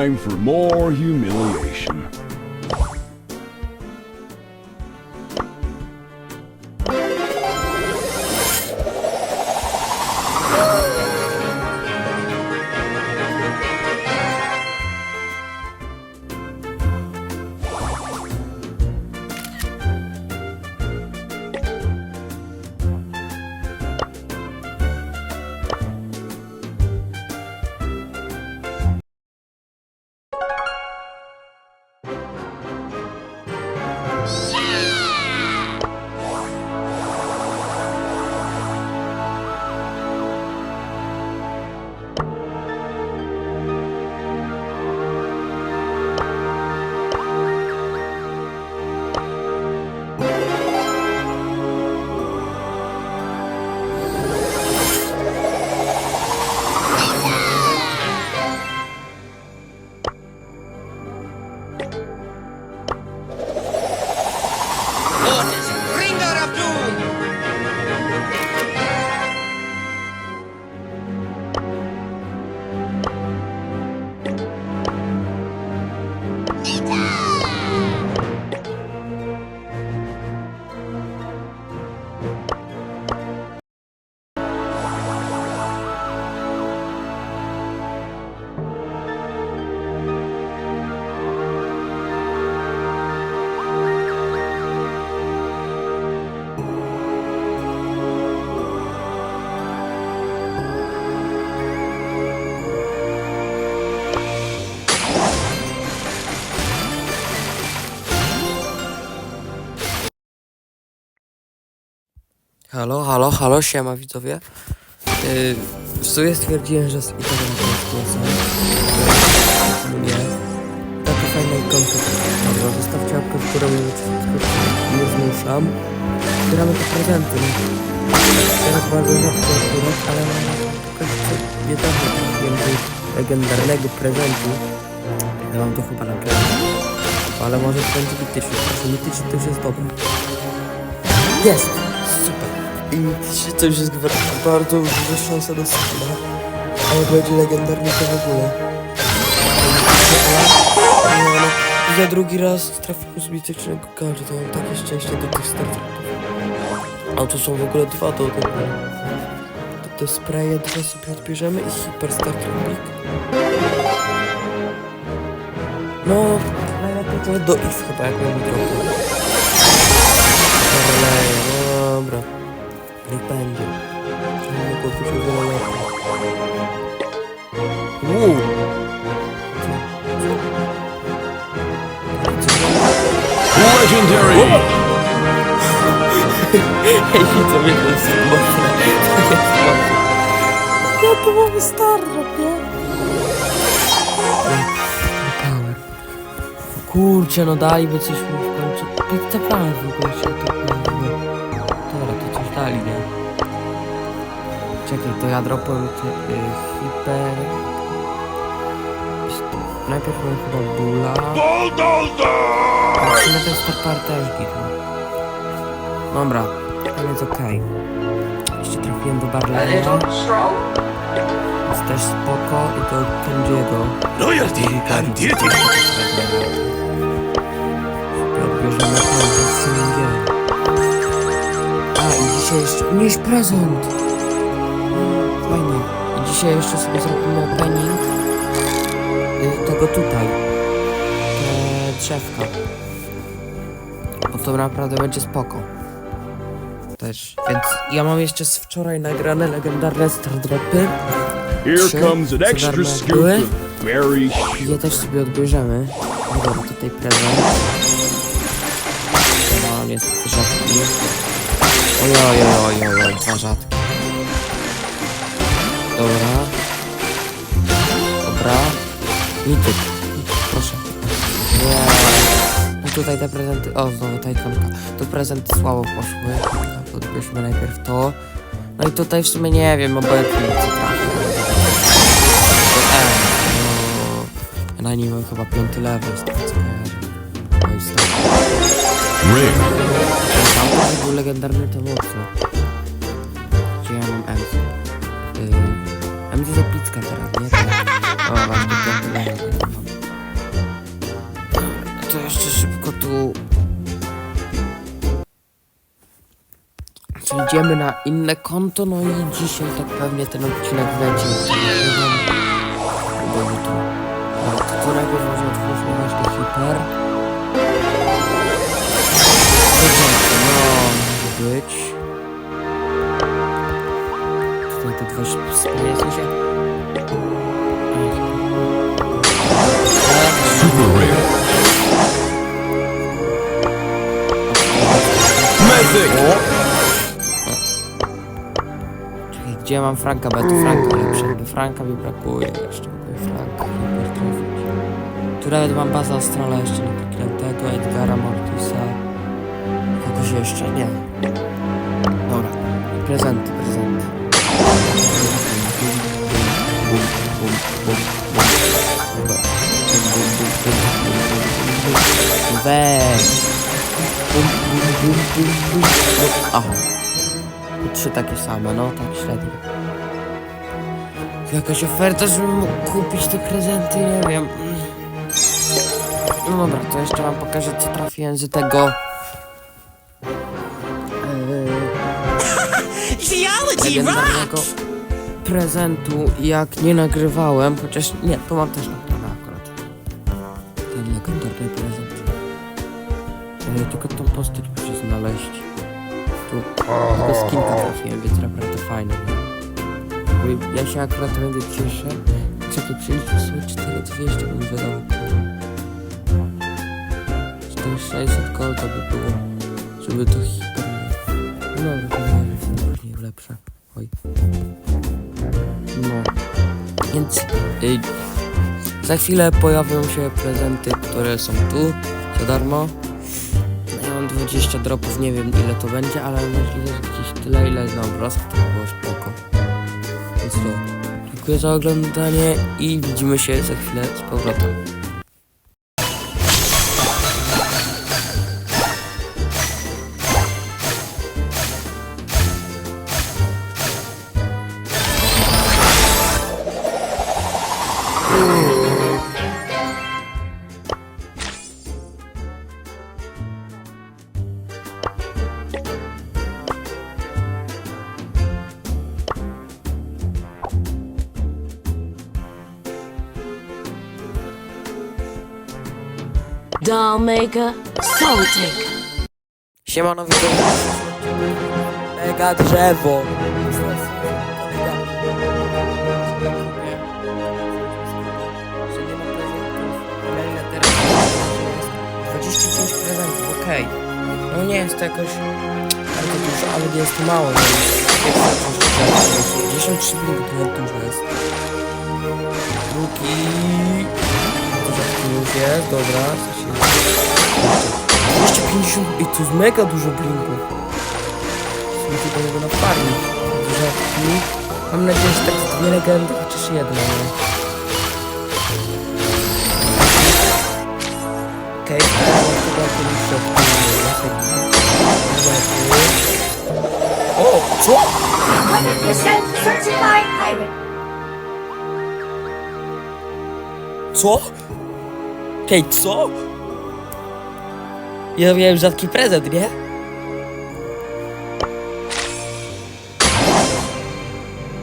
time for more humiliation. Halo, halo, halo, siema widzowie. Yy, w sumie stwierdziłem, że z i będę głosem. Nie. Takie fajne ikonki. Dobra, zostawcie łapkę w górę, nie nie zmuszam. Zbieramy te prezenty. Teraz bardzo rzadko akurat, ale niedawno trafiłem do legendarnego prezentu. Ja mam to chyba na pewno. Ale może to będzie mityczny. Mityczny to już jest dobre. Jest! Super! I to już jest bardzo duża szansa do skilla. A jak będzie legendarny to w ogóle. No, ale za drugi raz trafiłem z mitycznego karty, mam takie szczęście do tych starterów. A to są w ogóle dwa do odebrania. To te spraye dwa sobie odbierzemy i hiper starter pick. No, najlepiej to do if chyba, jak mam drogę. Dobra, dobra. Niech będzie. Nie mogło być o wiele lepiej. Uuu. Legendary! Ej, widzę, mnie to jest mocne. To jest mocne. Ja to mamy startup, nie? Power. Kurczę, no daliby coś mu w końcu. Pizza Planet w ogóle się to ja dropłem te, y, hiper... Najpierw mam chyba Bula. A w sumie ten Star Power też git, no. Dobra, ale jest okej. Jeszcze trafiłem do Barleya. Jest też spoko i do Kenjiego. Loyalty and duty! Odbierzemy ten singiel. A i dzisiaj jeszcze... Nieś prezent! Dzisiaj jeszcze sobie zrobimy opening y, tego tutaj. Te drzewka. Bo to naprawdę będzie spoko. Też. Więc ja mam jeszcze z wczoraj nagrane legendarne Stardropy. Here comes an extra scoop of berry je też sobie odbierzemy. Dobra, tutaj prezent. No, niestety rzadki. Oj, oj, oj, oj, oj, dwa rzadkie. Dobra. Dobra. Mityk. Proszę. Nie. I tutaj te prezenty... O, znowu ta ikonka. Tu prezenty słabo poszły. Odbierzmy najpierw to. No i tutaj w sumie nie wiem, obecnie co trafi. To E. No, ja na nim mam chyba piąty level, z tego co kojarzę. Oj, stop. Ten auto był legendarny, to mocno. Mam dużo picka teraz, nie? O. To jeszcze szybko tu... Przejdziemy na inne konto, no i dzisiaj tak pewnie ten odcinek będzie. Bo tu... Od którego może otwórzmy właśnie hiper? Dobrze, no... Być... Te dwa spaje się. Super rare. Mythic. Czekaj, gdzie mam Franka? Bo tu Franka lepsze. Do Franka mi brakuje jeszcze. Franka trafić. Tu nawet mam bazę Astrala jeszcze niepokrętego, Edgara Mortisa. Kogoś jeszcze? Nie. Dobra. Prezenty, Weź. Bum, bum, bum, bum, bum. Aha. I Trzy takie same, no tak średnio. Jakaś oferta, żebym mógł kupić te prezenty, nie wiem. No dobra, to jeszcze wam pokażę, co trafiłem z tego. Eee, legendarnego prezentu, jak nie nagrywałem, chociaż nie, to mam też Ale tylko tą postać muszę znaleźć. Tu tylko skinka trafiłem, więc naprawdę fajnie. Ja się akurat będę cieszę. Czekaj, przeliczmy sobie 4200, bym wydał. 4600 kolta by było, żeby to hiper nie... No, wygląda później lepsze. Oj. No. Więc y, za chwilę pojawią się prezenty, które są tu za darmo. No, Ja mam 20 dropów, nie wiem ile to będzie, ale że gdzieś tyle ile znam obrazek, to by było spoko. Więc to. Dziękuję za oglądanie i widzimy się za chwilę z powrotem. Prezentów. Ale ile teraz jest? 25 prezentów, okej. No nie jest to jakoś bardzo dużo, ale nie jest to mało. No. Zacząć 53 minut to dużo jest. Drugi... Już jest, dobra. Co się 250 i to jest mega dużo blinków. Są tylko jego na farmie. Rzadki. Mam nadzieję, że tak z dwie legendy, chociaż jedna, no. Okej, okay, chyba ten środku. O, co? 100% certified pirate. Co? Hej, co? Ja miałem rzadki prezent, nie?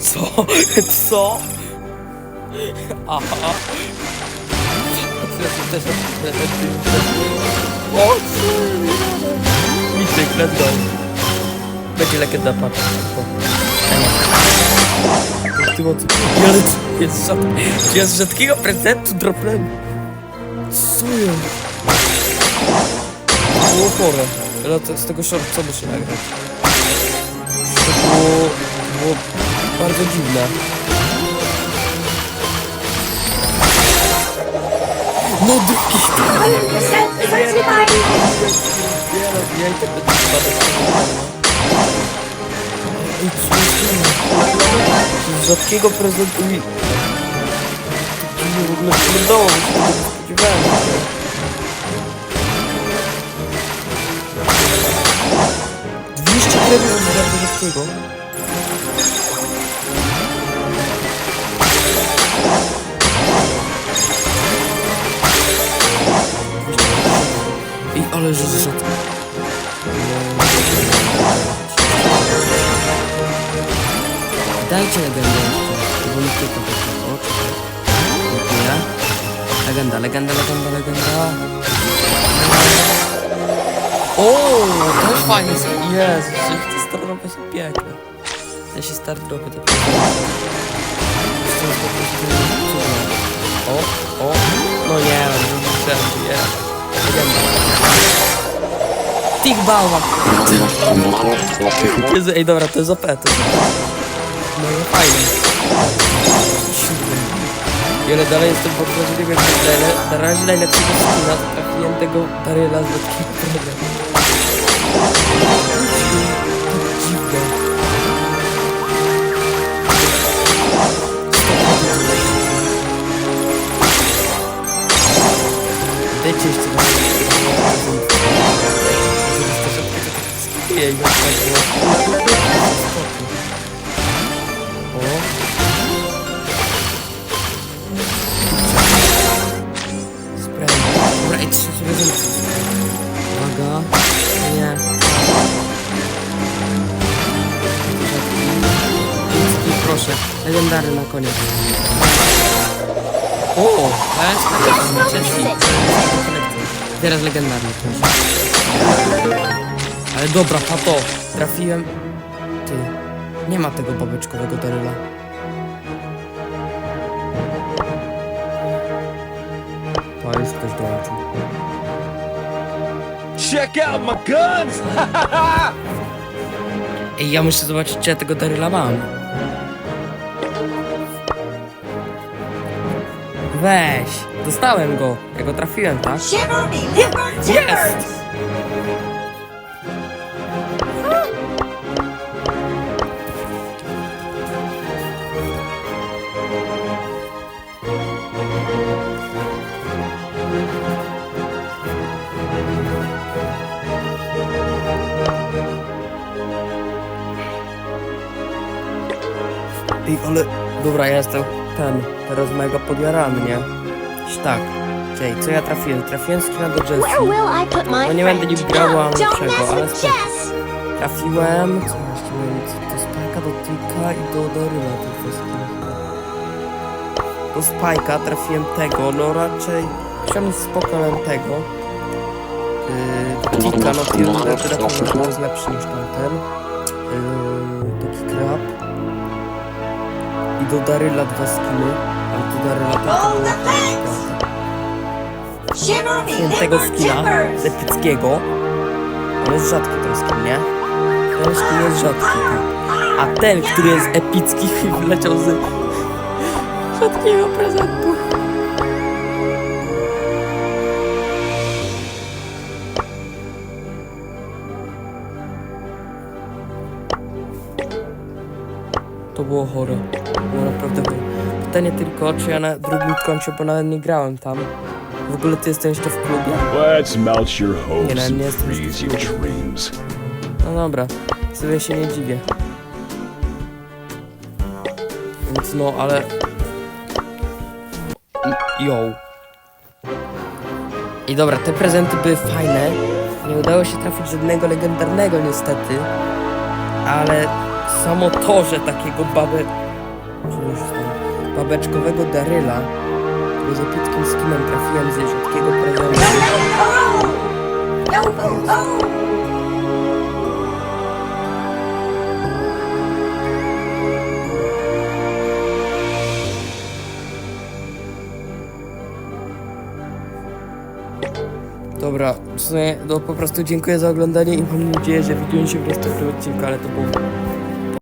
Co? Co? Aha. O, Mityk, let's go. Będzie legenda. Ale co jest rzad... Z rzadkiego prezentu dropnąłem. Co? To było chore. Ale to, z tego short co by się nagrać? To było, to było bardzo dziwne. No drugi 100% certified pirate. Nie ja i tak będę spadać. Ej, co jest Z rzadkiego prezentu mi... Tak dziwnie w ogóle wyglądało, spodziewałem. Dwieście kredytów bardzo rzadkiego. Ej, ale że rzadko. Dajcie legendę bo mi tylko to O, czekaj. Legenda, legenda, legenda, legenda. O, to jest fajne. Jezu, te stardropy są piękne. Ja się stardropy te. O, o, no nie, no nie, legenda. Tych bałwan. Jezu, ej dobra, to jest OP, to jest No nie fajne. I ale dalej jestem pod wrażeniem, jak na- na razie najlepszego skina trafiłem tego Daryla z. Dziwne. Dajcie jeszcze raz. Jej, jak proszę, legendarny na koniec. O, jest ciężki. Teraz legendarny proszę. Ale dobra, pato, trafiłem. Ty, nie ma tego babeczkowego Daryla. To już ktoś dołączył. Check out my guns! Ej, ja muszę zobaczyć, czy ja tego Daryla mam. Weź, dostałem go. Ja go trafiłem, tak? Shiver me liver timbers! Ej, ale... Dobra, jestem ten, teraz mega podjarany, nie? Tak. Czej, co ja trafiłem? Trafiłem skina do Jessie. No nie będę nim grał, a Don't lepszego, mess ale spoko. Trafiłem... Co jeszcze miałem? Do Spajka, do Tika i do dwa skiny chyba. Do Spajka trafiłem tego, no raczej... Chciałem jest spoko, ale tego. Yy, Tika, no film na pewno jest lepszy niż tamten. Yy, taki krab. Do Daryla dwa skiny. Ale do Daryla to było Świętego skina timbers! epickiego. On jest rzadki ten skin, nie? Ten skin jest rzadki, tak. A ten, który jest epicki, wyleciał z rzadkiego prezentu. To było chore. Pytanie tylko, czy ja na drugim koncie, bo nawet nie grałem tam. W ogóle ty jesteś jeszcze w klubie? Let's melt your hopes Nie, no, nie and jestem freeze your dreams. No dobra, sobie się nie dziwię. Więc no, ale... Yo. I dobra, te prezenty były fajne. Nie udało się trafić żadnego legendarnego niestety. Ale samo to, że takiego babę... Co już stało? Babeczkowego Daryla, który z epickim skinem trafiłem z rzadkiego prezentu. Dobra, w sumie no, po prostu dziękuję za oglądanie i mam nadzieję, że widzimy się w następnym odcinku, ale to było